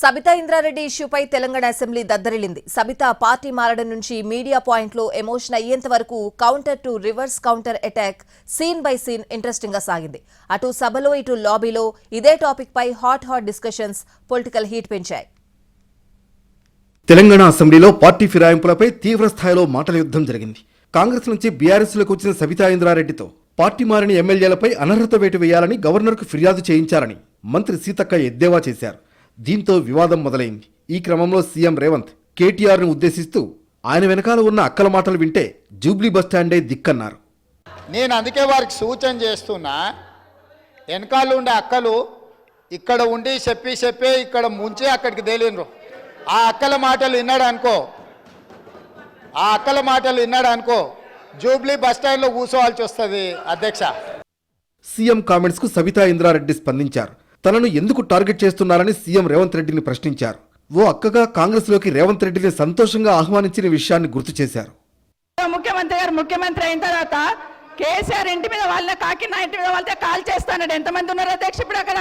సబితా ఇంద్రారెడ్డి ఇష్యూపై తెలంగాణ అసెంబ్లీ దద్దరిల్లింది. సబితా పార్టీ మారడం నుంచి మీడియా పాయింట్లో ఎమోషన్ అయ్యేంత వరకు counter to reverse counter attack scene by scene ఇంట్రెస్టింగ్గా సాగింది. అటు సభలో ఇటు లాబీలో ఇదే టాపిక్ పై hot hot discussions political heat పెంచాయి. తెలంగాణ అసెంబ్లీలో పార్టీ ఫిరాయింపులపై తీవ్ర స్థాయిలో మాటల యుద్ధం జరిగింది. కాంగ్రెస్ నుంచి బీఆర్ఎస్లోకి వచ్చిన సబితా ఇంద్రారెడ్డితో పార్టీ మారిన ఎమ్మెల్యేలపై అనర్హత వేటు వేయాలని గవర్నర్కు ఫిర్యాదు చేయించారని మంత్రి సీతక్క ఎద్దేవా చేశారు. దీంతో వివాదం మొదలైంది. ఈ క్రమంలో సీఎం రేవంత్ కేటీఆర్ను ఉద్దేశిస్తూ ఆయన వెనకాల ఉన్న అక్కల మాటలు వింటే జూబ్లీ బస్టాండే దిక్కన్నారు. నేను అందుకే వారికి సూచన చేస్తున్నా వెనకాల ఉండే అక్కలు ఇక్కడ ఉండి చెప్పి చెప్పి ఇక్కడ ముంచి అక్కడికి తేలినరు ఆ అక్కల మాటలు విన్నాడు అనుకో ఆ అక్కల మాటలు విన్నాడు అనుకో జూబ్లీ బస్ స్టాండ్లో కూర్చోవాల్సి వస్తుంది అధ్యక్ష. సీఎం కామెంట్స్కు సబితా ఇంద్రారెడ్డి స్పందించారు. తనను ఎందుకు టార్గెట్ చేస్తున్నారని సీఎం రేవంత్ రెడ్డిని ప్రశ్నించారు. ఓ అక్కగా కాంగ్రెస్లోకి రేవంత్ రెడ్డిని సంతోషంగా ఆహ్వానించిన విషయాన్ని గుర్తు చేశారు. ముఖ్యమంత్రి గారు ముఖ్యమంత్రి అయిన తర్వాత కేసీఆర్ ఇంటి మీద వాళ్ళ కాకినా ఇంటి మీద వాళ్ళతో కాల్ చేస్తానండి. ఎంతమంది ఉన్నారు అధ్యక్ష ఇప్పుడు అక్కడ?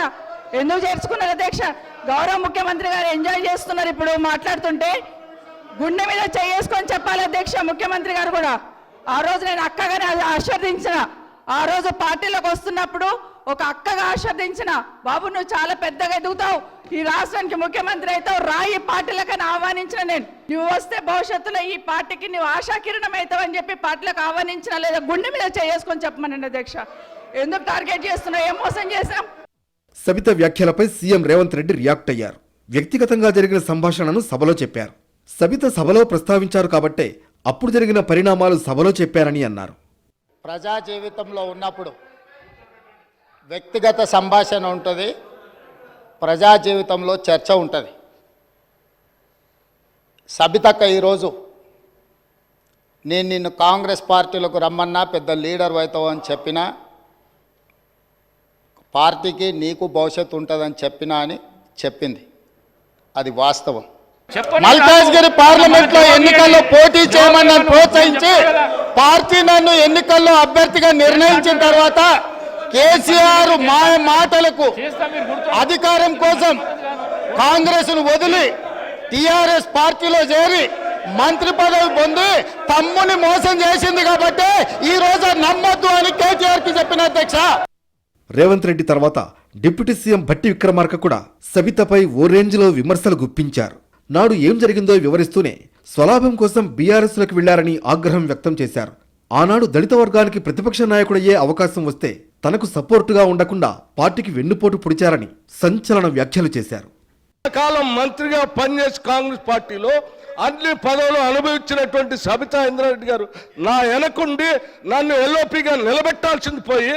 ఎందుకు చేర్చుకున్నారు అధ్యక్ష? గౌరవ ముఖ్యమంత్రి గారు ఎంజాయ్ చేస్తున్నారు ఇప్పుడు మాట్లాడుతుంటే గుండె మీద చేసుకొని చెప్పాలి అధ్యక్ష ముఖ్యమంత్రి గారు కూడా. ఆ రోజు నేను అక్కగానే ఆశీర్దించిన ఆ రోజు పార్టీలోకి వస్తున్నప్పుడు ఒక అక్కగా ఆశీర్దించిన బాబు నువ్వు చాలా పెద్దగా ఎదుగుతావు. ఈ రాష్ట్రానికి ముఖ్యమంత్రి అవుతావు. రాయి పార్టీలకని ఆహ్వానించిన నేను. నువ్వు వస్తే భవిష్యత్తులో ఈ పార్టీకి నువ్వు ఆశాకిరణం అవుతావు అని చెప్పి పార్టీలకు ఆహ్వానించిన లేదా గుండె మీద చేసుకొని చెప్పమనండి అధ్యక్ష. ఎందుకు టార్గెట్ చేస్తున్నావు? ఏం మోసం చేశాం? సబిత వ్యాఖ్యలపై సీఎం రేవంత్ రెడ్డి రియాక్ట్ అయ్యారు. వ్యక్తిగతంగా జరిగిన సంభాషణను సభలో చెప్పారు. సబిత సభలో ప్రస్తావించారు కాబట్టే అప్పుడు జరిగిన పరిణామాలు సభలో చెప్పారని అన్నారు. ప్రజా జీవితంలో ఉన్నప్పుడు వ్యక్తిగత సంభాషణ ఉంటుంది ప్రజా జీవితంలో చర్చ ఉంటుంది. సబితక్క ఈరోజు నేను నిన్ను కాంగ్రెస్ పార్టీలకు రమ్మన్నా పెద్ద లీడర్ అవుతావు అని చెప్పినా పార్టీకి నీకు భవిష్యత్తు ఉంటుందని చెప్పినా అని చెప్పింది. అది వాస్తవం. మల్కాజ్గిరి పార్లమెంట్లో ఎన్నికల్లో పోటీ చేయమని నన్ను ప్రోత్సహించి పార్టీ నన్ను ఎన్నికల్లో అభ్యర్థిగా నిర్ణయించిన తర్వాత కేసీఆర్ మా మాటలకు అధికారం కోసం కాంగ్రెస్ను వదిలి టిఆర్ఎస్ పార్టీలో చేరి మంత్రి పదవి పొంది తమ్ముని మోసం చేసింది కాబట్టి ఈ రోజు నమ్మొద్దు అని కేటీఆర్కి చెప్పిన అధ్యక్ష. రేవంత్ రెడ్డి తర్వాత డిప్యూటీ సీఎం భట్టి విక్రమార్క కూడా సబితపై ఓ రేంజ్లో విమర్శలు గుప్పించారు. నాడు ఏం జరిగిందో వివరిస్తూనే స్వలాభం కోసం బీఆర్ఎస్లోకి వెళ్ళారని ఆగ్రహం వ్యక్తం చేశారు. ఆనాడు దళిత వర్గానికి ప్రతిపక్ష నాయకుడయ్యే అవకాశం వస్తే తనకు సపోర్టుగా ఉండకుండా పార్టీకి వెన్నుపోటు పొడిచారని సంచలన వ్యాఖ్యలు చేశారు. కాలం మంత్రిగా పనిచేసి కాంగ్రెస్ పార్టీలో అన్ని పదవులు అనుభవించినటువంటి సబితా ఇంద్రారెడ్డి గారు నా వెనకుండి నన్ను ఎల్ఓపిగా నిలబెట్టాల్సింది పోయి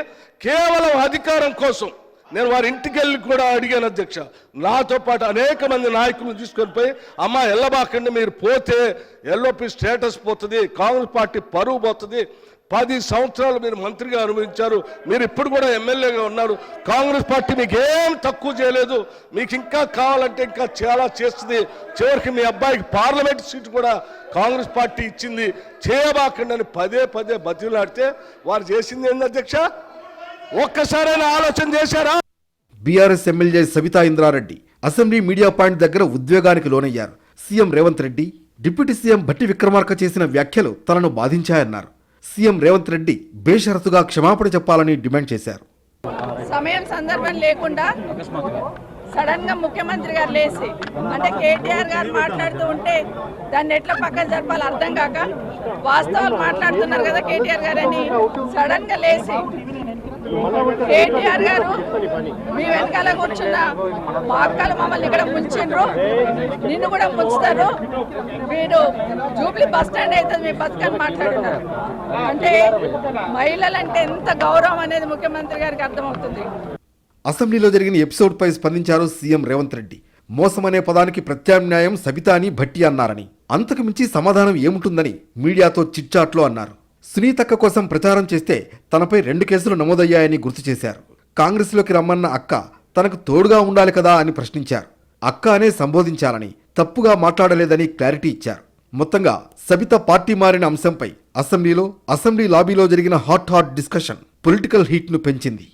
కేవలం అధికారం కోసం నేను వారి ఇంటికి వెళ్ళి కూడా అడిగాను అధ్యక్ష. నాతో పాటు అనేక మంది నాయకులను తీసుకొని పోయి అమ్మ వెళ్ళబాకండి మీరు పోతే ఎల్ఓపి స్టేటస్ పోతుంది కాంగ్రెస్ పార్టీ పరువు పోతుంది పది సంవత్సరాలు మీరు మంత్రిగా అనుభవించారు. మీరు ఇప్పుడు కూడా ఎమ్మెల్యేగా ఉన్నారు. కాంగ్రెస్ పార్టీ మీకు ఏం తక్కువ చేయలేదు. మీకు ఇంకా కావాలంటే ఇంకా చాలా చేస్తుంది. చివరికి మీ అబ్బాయికి పార్లమెంట్ సీటు కూడా కాంగ్రెస్ పార్టీ ఇచ్చింది. చేయబాకండి అని పదే పదే బతిలాడితే వారు చేసింది ఏంది అధ్యక్ష? ఒక్కసారైనా ఆలోచన చేశారా? BRS MLA Savitha Indra Reddy assembly media point దగ్గర ఉద్వేగానికి లోనయ్యారు. CM Revanth Reddy deputy CM Bhatti Vikramarka చేసిన వ్యాఖ్యలు తనను బాధించాయన్నారు. సీఎం రేవంత్ రెడ్డి బేషరతుగా క్షమాపణ చెప్పాలని డిమాండ్ చేశారు. సమయం సందర్భం లేకుండా సడన్గా ముఖ్యమంత్రి గారు లేచి అంటే కేటీఆర్ గారు మాట్లాడుతూ ఉంటే దాన్ని ఎట్లా పక్కన జరపాలి అర్థం కాక వాస్తవాలు మాట్లాడుతున్నారు కదా కేటీఆర్ గారు అని సడన్గా లేచి కేటీఆర్ గారు మీ వెనకాల కూర్చున్న మా అక్కలు మమ్మల్ని ఇక్కడ ముంచిండ్రు నిన్ను కూడా ముంచుతారు. మీరు జూబ్లీ బస్ స్టాండ్ అవుతుంది మీ బతుకని మాట్లాడుతున్నారు. అంటే మహిళలంటే ఎంత గౌరవం అనేది ముఖ్యమంత్రి గారికి అర్థమవుతుంది. అసెంబ్లీలో జరిగిన ఎపిసోడ్పై స్పందించారు సీఎం రేవంత్ రెడ్డి. మోసం అనే పదానికి ప్రత్యామ్నాయం సబితా అని భట్టి అన్నారని. అంతకుమించి సమాధానం ఏముంటుందని మీడియాతో చిట్చాట్లో అన్నారు. సునీతక్క కోసం ప్రచారం చేస్తే తనపై రెండు కేసులు నమోదయ్యాయని గుర్తు చేశారు. కాంగ్రెస్లోకి రమ్మన్న అక్క తనకు తోడుగా ఉండాలి కదా అని ప్రశ్నించారు. అక్క అనే సంబోధించాలని తప్పుగా మాట్లాడలేదని క్లారిటీ ఇచ్చారు. మొత్తంగా సబిత పార్టీ మారిన అంశంపై అసెంబ్లీలో అసెంబ్లీ లాబీలో జరిగిన హాట్ హాట్ డిస్కషన్ పొలిటికల్ హీట్ను పెంచింది.